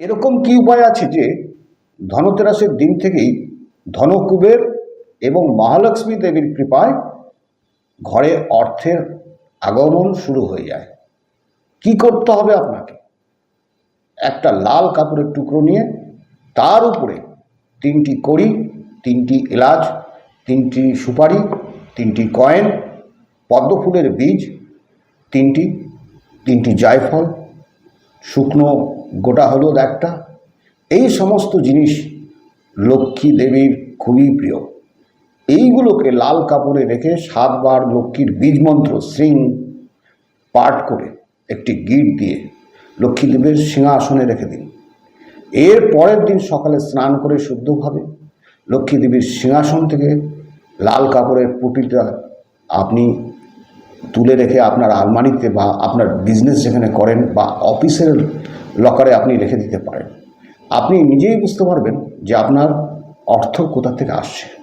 এরকম কি উপায় আছে যে ধনতেরাসের দিন থেকেই ধনকুবের এবং মহালক্ষ্মী দেবীর কৃপায় ঘরে অর্থের আগমন শুরু হয়ে যায়? কি করতে হবে আপনাকে? একটা লাল কাপড়ের টুকরো নিয়ে তার উপরে তিনটি কড়ি, তিনটি এলাচ, তিনটি সুপারি, তিনটি কয়েন, পদ্মফুলের বীজ, তিনটি তিনটি জায়ফল শুকনো গোটা হলুদ একটা। এই সমস্ত জিনিস লক্ষ্মী দেবীর খুবই প্রিয়। এইগুলোকে লাল কাপড়ে রেখে সাতবার লক্ষ্মীর বীজ মন্ত্র সিং পাঠ করে একটি গিট দিয়ে লক্ষ্মী লক্ষ্মীদেবের সিংহাসনে রেখে দিন। এর পরের দিন সকালে স্নান করে শুদ্ধভাবে লক্ষ্মী দেবীর সিংহাসন থেকে লাল কাপড়ের পুটিটা আপনি তুলে রেখে আপনার আলমারিতে বা আপনার বিজনেস যেখানে করেন বা অফিসের লকারে আপনি রেখে দিতে পারেন। আপনি নিজেই বুঝতে পারবেন যে আপনার অর্থ কোথা থেকে আসছে।